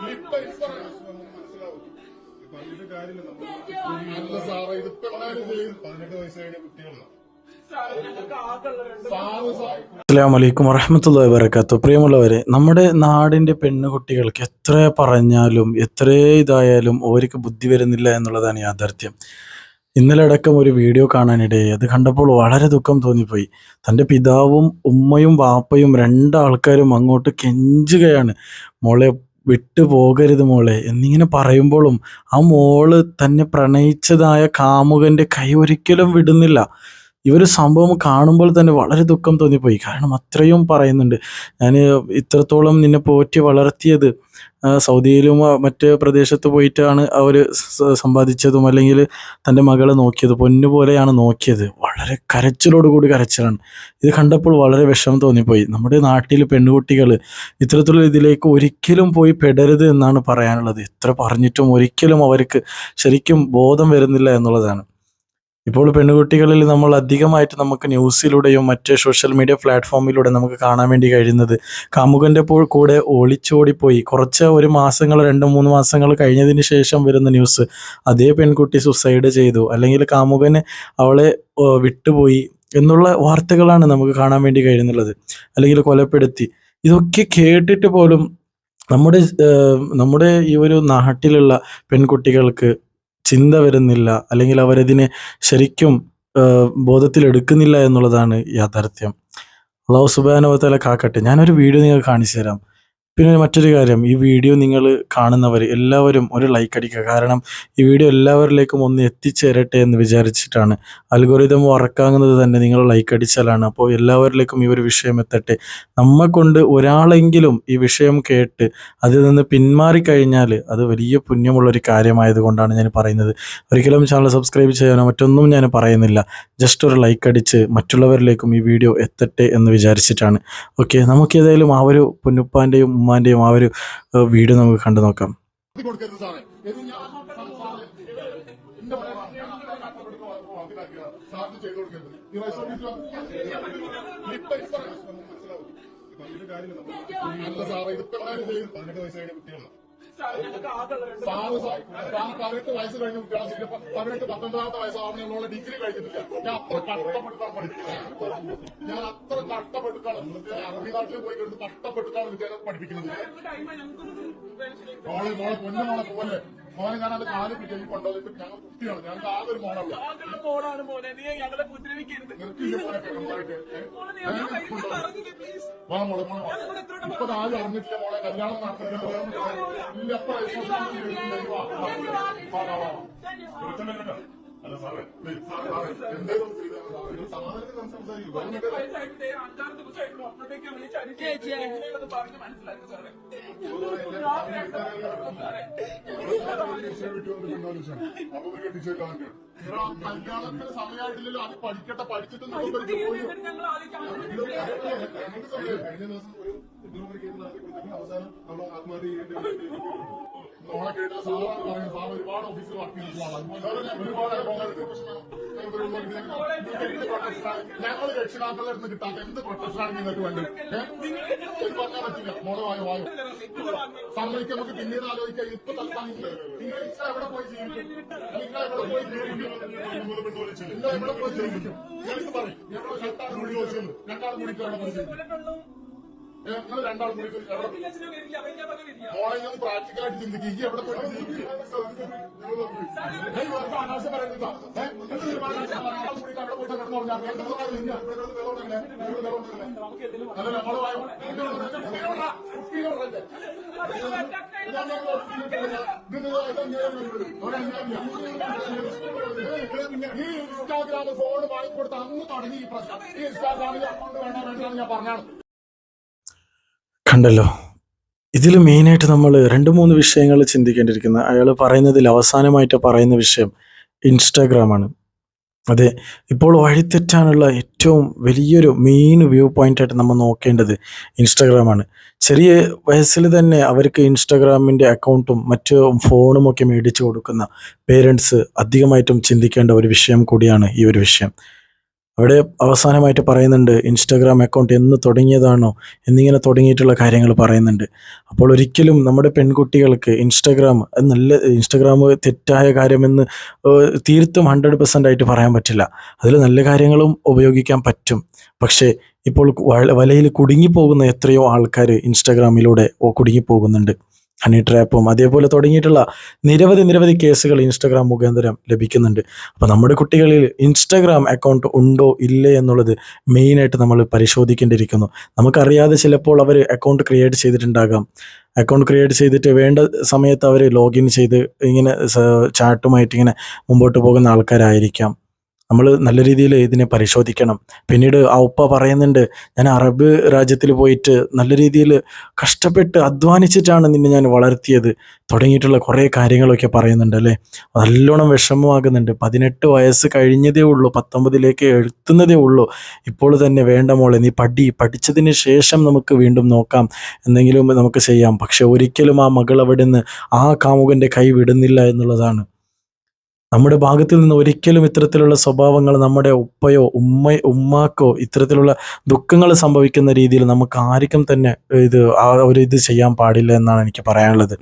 ഇപ്പൊ ഇപ്പൊ മനസ്സിലാവും. പറഞ്ഞിട്ട് കാര്യമില്ല. നമ്മൾ അല്ല സാറേ ഇതിപ്പോ എല്ലാവരും ചെയ്യും. പതിനെട്ട് വയസ്സ് കഴിഞ്ഞ കുട്ടികളാണ്. സാറ് സാ- അസ്സാം വലൈക്കും വറഹമത്തല്ലാ വബർക്കാത്തു പ്രിയമുള്ളവരെ നമ്മുടെ നാടിന്റെ പെണ്ണുകുട്ടികൾക്ക് എത്ര പറഞ്ഞാലും എത്ര ഇതായാലും ഓർക്ക് ബുദ്ധി വരുന്നില്ല എന്നുള്ളതാണ് യാഥാർത്ഥ്യം. ഇന്നലെ അടക്കം ഒരു വീഡിയോ കാണാനിടയായി അത് കണ്ടപ്പോൾ വളരെ ദുഃഖം തോന്നിപ്പോയി. തന്റെ പിതാവും ഉമ്മയും വാപ്പയും രണ്ടാൾക്കാരും അങ്ങോട്ട് കെഞ്ചുകയാണ്. മോളെ വിട്ടു പോകരുത് മോളെ എന്നിങ്ങനെ പറയുമ്പോഴും ആ മോൾ തന്നെ പ്രണയിച്ചതായ കാമുകന്റെ കൈ ഒരിക്കലും വിടുന്നില്ല. ഒരു സംഭവം കാണുമ്പോൾ തന്നെ വളരെ ദുഃഖം തോന്നിപ്പോയി. കാരണം അത്രയും പറയുന്നുണ്ട്. ഞാൻ ഇത്രത്തോളം നിന്നെ പോറ്റി വളർത്തിയത് സൗദിയിലും മറ്റ് പ്രദേശത്ത് പോയിട്ടാണ് അവർ സമ്പാദിച്ചതും അല്ലെങ്കിൽ തന്റെ മകളെ നോക്കിയത്. പൊന്നു പോലെയാണ് നോക്കിയത്. വളരെ കരച്ചിലോടുകൂടി കരച്ചിലാണ്. ഇത് കണ്ടപ്പോൾ വളരെ വിഷമം തോന്നിപ്പോയി. നമ്മുടെ നാട്ടിൽ പെൺകുട്ടികൾ ഇത്തരത്തിലുള്ള ഇതിലേക്ക് ഒരിക്കലും പോയി പെടരുത് എന്നാണ് പറയാനുള്ളത്. എത്ര പറഞ്ഞിട്ടും ഒരിക്കലും അവർക്ക് ശരിക്കും ബോധം വരുന്നില്ല എന്നുള്ളതാണ്. ഇപ്പോൾ പെൺകുട്ടികളിൽ നമ്മൾ അധികമായിട്ട് നമുക്ക് ന്യൂസിലൂടെയും മറ്റ് സോഷ്യൽ മീഡിയ പ്ലാറ്റ്ഫോമിലൂടെ നമുക്ക് കാണാൻ വേണ്ടി കഴിയുന്നത്. കാമുകന്റെ പോൾ കൂടെ ഒളിച്ചോടിപ്പോയി കുറച്ച് ഒരു മാസങ്ങൾ രണ്ട് മൂന്ന് മാസങ്ങൾ കഴിഞ്ഞതിന് ശേഷം വരുന്ന ന്യൂസ്. അതേ പെൺകുട്ടി സുസൈഡ് ചെയ്തു. അല്ലെങ്കിൽ കാമുകന് അവളെ വിട്ടുപോയി എന്നുള്ള വാർത്തകളാണ് നമുക്ക് കാണാൻ വേണ്ടി കഴിയുന്നുള്ളത്. അല്ലെങ്കിൽ കൊലപ്പെടുത്തി. ഇതൊക്കെ കേട്ടിട്ട് പോലും നമ്മുടെ നമ്മുടെ ഈ ഒരു നാട്ടിലുള്ള പെൺകുട്ടികൾക്ക് ചിന്ത വരുന്നില്ല അല്ലെങ്കിൽ അവരതിനെ ശരിക്കും ബോധത്തിലെടുക്കുന്നില്ല എന്നുള്ളതാണ് യാഥാർത്ഥ്യം. അള്ളാഹു സുബാനുവത്തല കാക്കട്ടെ. ഞാനൊരു വീഡിയോ നിങ്ങൾ കാണിച്ചു തരാം പിന്നെ മറ്റൊരു കാര്യം ഈ വീഡിയോ നിങ്ങൾ കാണുന്നവർ എല്ലാവരും ഒരു ലൈക്ക് അടിക്കുക. കാരണം ഈ വീഡിയോ എല്ലാവരിലേക്കും ഒന്ന് എത്തിച്ചേരട്ടെ എന്ന് വിചാരിച്ചിട്ടാണ്. അൽഗോരിതം വർക്കാകുന്നത് തന്നെ നിങ്ങൾ ലൈക്ക് അടിച്ചാലാണ്. അപ്പോൾ എല്ലാവരിലേക്കും ഈ ഒരു വിഷയം എത്തട്ടെ. നമ്മെ കൊണ്ട് ഒരാളെങ്കിലും ഈ വിഷയം കേട്ട് അതിൽ നിന്ന് പിന്മാറിക്കഴിഞ്ഞാൽ അത് വലിയ പുണ്യമുള്ള ഒരു കാര്യമായതുകൊണ്ടാണ് ഞാൻ പറയുന്നത്. ഒരിക്കലും ചാനൽ സബ്സ്ക്രൈബ് ചെയ്യാനോ മറ്റൊന്നും ഞാൻ പറയുന്നില്ല. ജസ്റ്റ് ഒരു ലൈക്ക് അടിച്ച് മറ്റുള്ളവരിലേക്കും ഈ വീഡിയോ എത്തട്ടെ എന്ന് വിചാരിച്ചിട്ടാണ്. ഓക്കെ നമുക്ക് ഏതായാലും ആ ഒരു പൊന്നുപ്പാന്റെയും ഉമ്മാന്റെയും ആ ഒരു വീഡിയോ നമുക്ക് കണ്ടു നോക്കാം. നല്ല സാറേ ഇതിപ്പോ പതിനെട്ട് വയസ്സായ കുട്ടികളാണ്. സാറ് സാ- സാറ് പതിനെട്ട് വയസ്സ് കഴിഞ്ഞു പതിനെട്ട് പത്തൊമ്പതാമത്തെ വയസ്സാവുന്നുള്ള ഡിഗ്രി കഴിഞ്ഞിട്ടില്ല ഞാൻ അത്ര കഷ്ടപ്പെട്ടിട്ടാണ് പഠിക്കുന്നത് ഞാൻ അത്ര കഷ്ടപ്പെട്ടിട്ടാണ് അറബി നാട്ടിൽ പോയി കൊണ്ട് കഷ്ടപ്പെട്ടിട്ടാണ് വിദ്യാഭ്യാസം പഠിപ്പിക്കുന്നത്. മോളെ മോളെ പൊന്നു മോളെ പോലെ. മോനെ ഞാൻ അത് കാൽ പിടിച്ചു കൊണ്ടുവന്നിട്ട് ഞങ്ങൾ കുട്ടിയാണ് ഞങ്ങൾക്ക് ആകെ ഒരു ആകെയുള്ള മോളാണ് മോനെ നീ ഞങ്ങളെ ഉപദ്രവിക്കരുത് മോളെ മോളെ മോളെ. ഇപ്പൊ ആരും അറിഞ്ഞിട്ടില്ല മോളെ കല്യാണം ഇപ്പൊ അല്ല സാറേ എന്തേലും സമാധാനത്തിൽ സംസാരിക്കും എങ്ങനെയുള്ളത് പറഞ്ഞ് മനസ്സിലാക്കി സാറേ കല്യാണത്തിന് സമയമായിട്ടില്ലല്ലോ അത് പഠിക്കട്ടെ പഠിച്ചിട്ട് കഴിഞ്ഞ ദിവസം ഒരു അവസാനം നമ്മൾ ആത്മഹത്യ ചെയ്യേണ്ടി ഓണെ കേട്ടില്ല സാറാണ് പറയുന്നത് സാർ ഒരുപാട് ഓഫീസിൽ വർക്ക് ചെയ്തിട്ടുള്ളതാണ് ഒരുപാട് അനുഭവങ്ങളുണ്ട് ഞങ്ങൾ രക്ഷിതാക്കളുടെ അടുത്ത് കിട്ടാത്ത എന്ത് പ്രൊട്ടക്ഷനാണ് നിങ്ങൾക്ക് വേണ്ടത് പറഞ്ഞാൽ പറ്റില്ല മോളെ വായോ വായോ സമ്മതിക്കാൻ നമുക്ക് പിന്നീട് ആലോചിക്കാം ഇപ്പൊ തൽക്കാലം നിങ്ങൾ എവിടെ പോയി ജീവിക്കും നിങ്ങൾ എവിടെ പോയി ജീവിക്കും നിങ്ങൾ എവിടെ പോയി ജീവിക്കും ഞങ്ങൾക്ക് പറയും ഞങ്ങൾ രണ്ടാളും കൂടി ചോദിച്ചത് രണ്ടാളും കൂടി എവിടെ പോയി ജീവിക്കും നിങ്ങൾ രണ്ടാൾ കൂടി മോളെ പ്രാക്ടിക്കലായിട്ട് ചിന്തിക്കുക ഈ എവിടെ അനാവശ്യം പോയിട്ട്. കുട്ടിയെ വിടണ്ട. ഈ ഇൻസ്റ്റാഗ്രാമിൽ ഫോൺ വാങ്ങിക്കൊടുത്ത് അന്ന് തുടങ്ങി ഈ പ്രശ്നം ഈ ഇൻസ്റ്റാഗ്രാമിൽ അക്കൗണ്ട് വേണ്ട വേണ്ടെന്ന് ഞാൻ പറഞ്ഞാണ് കണ്ടല്ലോ ഇതിൽ മെയിനായിട്ട് നമ്മൾ രണ്ട് മൂന്ന് വിഷയങ്ങൾ ചിന്തിക്കേണ്ടിയിരിക്കുന്നത് അയാൾ പറയുന്നതിൽ അവസാനമായിട്ട് പറയുന്ന വിഷയം ഇൻസ്റ്റാഗ്രാമാണ്. അതെ ഇപ്പോൾ വഴിതെറ്റാനുള്ള ഏറ്റവും വലിയൊരു മെയിൻ വ്യൂ പോയിന്റ് ആയിട്ട് നമ്മൾ നോക്കേണ്ടത് ഇൻസ്റ്റാഗ്രാമാണ്. ചെറിയ വയസ്സിൽ തന്നെ അവർക്ക് ഇൻസ്റ്റാഗ്രാമിന്റെ അക്കൗണ്ടും മറ്റ് ഫോണും ഒക്കെ മേടിച്ചു കൊടുക്കുന്ന പേരൻസ് അധികമായിട്ടും ചിന്തിക്കേണ്ട ഒരു വിഷയം കൂടിയാണ് ഈ ഒരു വിഷയം. അവിടെ അവസാനമായിട്ട് പറയുന്നുണ്ട് ഇൻസ്റ്റാഗ്രാം അക്കൗണ്ട് എന്ന് തുടങ്ങിയതാണോ? എന്നിങ്ങനെ തുടങ്ങിയിട്ടുള്ള കാര്യങ്ങൾ പറയുന്നുണ്ട്. അപ്പോൾ ഒരിക്കലും നമ്മുടെ പെൺകുട്ടികൾക്ക് ഇൻസ്റ്റാഗ്രാം നല്ല ഇൻസ്റ്റാഗ്രാം തെറ്റായ കാര്യമെന്ന് തീർത്തും ഹൺഡ്രഡ് പെർസെന്റ് ആയിട്ട് പറയാൻ പറ്റില്ല. അതിൽ നല്ല കാര്യങ്ങളും ഉപയോഗിക്കാൻ പറ്റും. പക്ഷേ ഇപ്പോൾ വല- വലയിൽ കുടുങ്ങിപ്പോകുന്ന എത്രയോ ആൾക്കാർ ഇൻസ്റ്റാഗ്രാമിലൂടെ കുടുങ്ങിപ്പോകുന്നുണ്ട്. ഹണി ട്രാപ്പും അതേപോലെ തുടങ്ങിയിട്ടുള്ള നിരവധി നിരവധി കേസുകൾ ഇൻസ്റ്റാഗ്രാം മുഖാന്തരം ലഭിക്കുന്നുണ്ട്. അപ്പോൾ നമ്മുടെ കുട്ടികളിൽ ഇൻസ്റ്റാഗ്രാം അക്കൗണ്ട് ഉണ്ടോ ഇല്ലേ എന്നുള്ളത് മെയിനായിട്ട് നമ്മൾ പരിശോധിക്കേണ്ടിയിരിക്കുന്നു. നമുക്കറിയാതെ ചിലപ്പോൾ അവർ അക്കൗണ്ട് ക്രിയേറ്റ് ചെയ്തിട്ടുണ്ടാകാം. അക്കൗണ്ട് ക്രിയേറ്റ് ചെയ്തിട്ട് വേണ്ട സമയത്ത് അവർ ലോഗിൻ ചെയ്ത് ഇങ്ങനെ ചാറ്റുമായിട്ട് ഇങ്ങനെ മുമ്പോട്ട് പോകുന്ന ആൾക്കാരായിരിക്കാം. നമ്മൾ നല്ല രീതിയിൽ ഇതിനെ പരിശോധിക്കണം. പിന്നീട് ആ ഉപ്പ പറയുന്നുണ്ട് ഞാൻ അറബ് രാജ്യത്തിൽ പോയിട്ട് നല്ല രീതിയിൽ കഷ്ടപ്പെട്ട് അധ്വാനിച്ചിട്ടാണ് നിന്നെ ഞാൻ വളർത്തിയത് തുടങ്ങിയിട്ടുള്ള കുറേ കാര്യങ്ങളൊക്കെ പറയുന്നുണ്ട് അല്ലേ? നല്ലോണം വിഷമമാകുന്നുണ്ട്. പതിനെട്ട് വയസ്സ് കഴിഞ്ഞതേ ഉള്ളൂ പത്തൊമ്പതിലേക്ക് എഴുത്തുന്നതേ ഉള്ളൂ. ഇപ്പോൾ തന്നെ വേണ്ട മോളെ നീ പഠി പഠിച്ചതിന് ശേഷം നമുക്ക് വീണ്ടും നോക്കാം എന്തെങ്കിലും നമുക്ക് ചെയ്യാം. പക്ഷെ ഒരിക്കലും ആ മകൾ അവിടെ നിന്ന് ആ കാമുകന്റെ കൈ വിടുന്നില്ല എന്നുള്ളതാണ്. നമ്മുടെ ഭാഗത്തിൽ നിന്ന് ഒരിക്കലും ഇത്തരത്തിലുള്ള സ്വഭാവങ്ങൾ നമ്മുടെ ഉപ്പയോ ഉമ്മ ഉമ്മാക്കോ ഇത്തരത്തിലുള്ള ദുഃഖങ്ങൾ സംഭവിക്കുന്ന രീതിയിൽ നമുക്ക് ആർക്കും തന്നെ ഇത് ആ ഒരു ഇത് ചെയ്യാൻ പാടില്ല എന്നാണ് എനിക്ക് പറയാനുള്ളത്.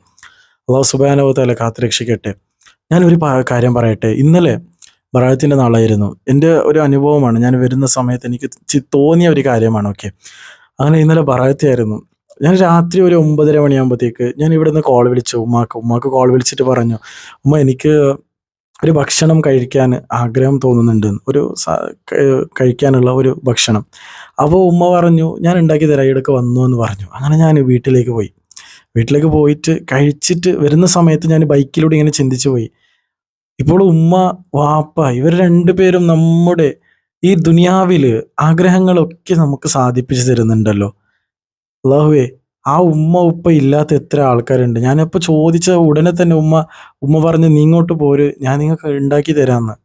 അള്ളാഹു സുബാനവത്തല കാത്തുരക്ഷിക്കട്ടെ. ഞാൻ ഒരു കാര്യം പറയട്ടെ. ഇന്നലെ ബറായത്തിന്റെ നാളായിരുന്നു. എന്റെ ഒരു അനുഭവമാണ്. ഞാൻ വരുന്ന സമയത്ത് എനിക്ക് തോന്നിയ ഒരു കാര്യമാണ്. ഓക്കെ. അങ്ങനെ ഇന്നലെ ബറായത്തായിരുന്നു ഞാൻ രാത്രി ഒരു ഒമ്പതര മണിയാകുമ്പോഴത്തേക്ക് ഞാൻ ഇവിടെ നിന്ന് കോൾ വിളിച്ചു. ഉമ്മാക്ക് ഉമ്മാക്ക് കോൾ വിളിച്ചിട്ട് പറഞ്ഞു ഉമ്മ എനിക്ക് ഒരു ഭക്ഷണം കഴിക്കാൻ ആഗ്രഹം തോന്നുന്നുണ്ട്. ഒരു കഴിക്കാനുള്ള ഒരു ഭക്ഷണം. അപ്പോൾ ഉമ്മ പറഞ്ഞു ഞാൻ ഉണ്ടാക്കി തരാം ഇടയ്ക്ക് വന്നു എന്ന് പറഞ്ഞു. അങ്ങനെ ഞാൻ വീട്ടിലേക്ക് പോയി. വീട്ടിലേക്ക് പോയിട്ട് കഴിച്ചിട്ട് വരുന്ന സമയത്ത് ഞാൻ ബൈക്കിലൂടെ ഇങ്ങനെ ചിന്തിച്ചു പോയി. ഇപ്പോൾ ഉമ്മ വാപ്പ ഇവർ രണ്ടുപേരും നമ്മുടെ ഈ ദുനിയാവിൽ ആഗ്രഹങ്ങളൊക്കെ നമുക്ക് സാധിപ്പിച്ചു തരുന്നുണ്ടല്ലോ. അള്ളാഹുവേ ആ ഉമ്മ ഉപ്പ ഇല്ലാത്ത എത്ര ആൾക്കാരുണ്ട്? ഞാനിപ്പോൾ ചോദിച്ച ഉടനെ തന്നെ ഉമ്മ ഉമ്മ പറഞ്ഞ് നീ ഇങ്ങോട്ട് പോര് ഞാൻ നിങ്ങൾക്ക് ഉണ്ടാക്കി തരാമെന്ന്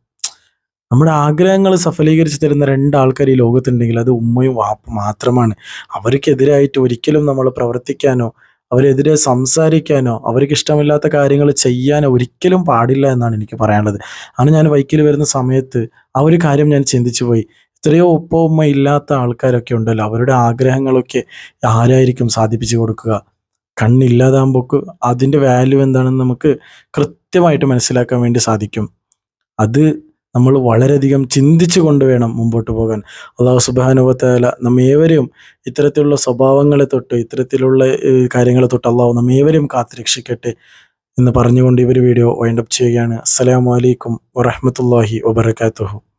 നമ്മുടെ ആഗ്രഹങ്ങൾ സഫലീകരിച്ച് തരുന്ന രണ്ടാൾക്കാർ ഈ ലോകത്തുണ്ടെങ്കിൽ അത് ഉമ്മയും വാപ്പ മാത്രമാണ്. അവർക്കെതിരായിട്ട് ഒരിക്കലും നമ്മൾ പ്രവർത്തിക്കാനോ അവരെതിരെ സംസാരിക്കാനോ അവർക്ക് ഇഷ്ടമില്ലാത്ത കാര്യങ്ങൾ ചെയ്യാനോ ഒരിക്കലും പാടില്ല എന്നാണ് എനിക്ക് പറയാനുള്ളത്. അന്ന് ഞാൻ ബൈക്കിൽ വരുന്ന സമയത്ത് ആ ഒരു കാര്യം ഞാൻ ചിന്തിച്ചു പോയി എത്രയോ ഉപ്പ ഉമ്മ ഇല്ലാത്ത ആൾക്കാരൊക്കെ ഉണ്ടല്ലോ. അവരുടെ ആഗ്രഹങ്ങളൊക്കെ ആരായിരിക്കും സാധിപ്പിച്ചു കൊടുക്കുക? കണ്ണില്ലാതാകുമ്പോൾ അതിന്റെ വാല്യൂ എന്താണെന്ന് നമുക്ക് കൃത്യമായിട്ട് മനസ്സിലാക്കാൻ വേണ്ടി സാധിക്കും. അത് നമ്മൾ വളരെയധികം ചിന്തിച്ചു കൊണ്ട് വേണം മുമ്പോട്ട് പോകാൻ. അള്ളാഹു സുബാനുവത്താല നമ്മേവരെയും ഇത്തരത്തിലുള്ള സ്വഭാവങ്ങളെ തൊട്ട് ഇത്തരത്തിലുള്ള കാര്യങ്ങളെ തൊട്ട് അള്ളാഹു നമ്മേവരെയും കാത്തുരക്ഷിക്കട്ടെ എന്ന് പറഞ്ഞുകൊണ്ട് ഇവർ വീഡിയോ വൈൻഡപ്പ് ചെയ്യുകയാണ്. അസ്സലാമു അലൈക്കും വറഹ്മത്തുള്ളാഹി വബറകാതുഹു.